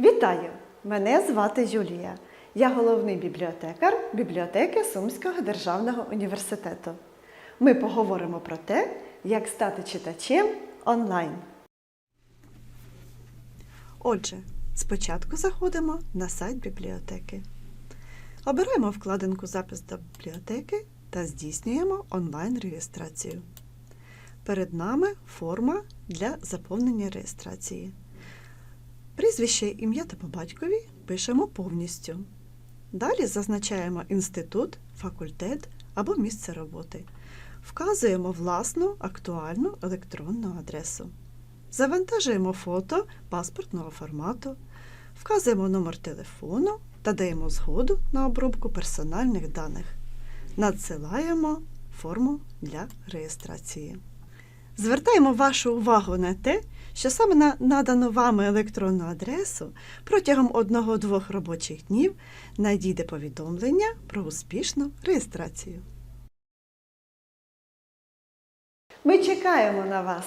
Вітаю! Мене звати Юлія. Я головний бібліотекар бібліотеки Сумського державного університету. Ми поговоримо про те, як стати читачем онлайн. Отже, спочатку заходимо на сайт бібліотеки. Обираємо вкладинку Запис до бібліотеки та здійснюємо онлайн-реєстрацію. Перед нами форма для заповнення реєстрації. Прізвище, ім'я та по батькові пишемо повністю. Далі зазначаємо інститут, факультет або місце роботи. Вказуємо власну актуальну електронну адресу. Завантажуємо фото паспортного формату, вказуємо номер телефону та даємо згоду на обробку персональних даних. Надсилаємо форму для реєстрації. Звертаємо вашу увагу на те, що саме на надану вами електронну адресу протягом одного-двох робочих днів надійде повідомлення про успішну реєстрацію. Ми чекаємо на вас!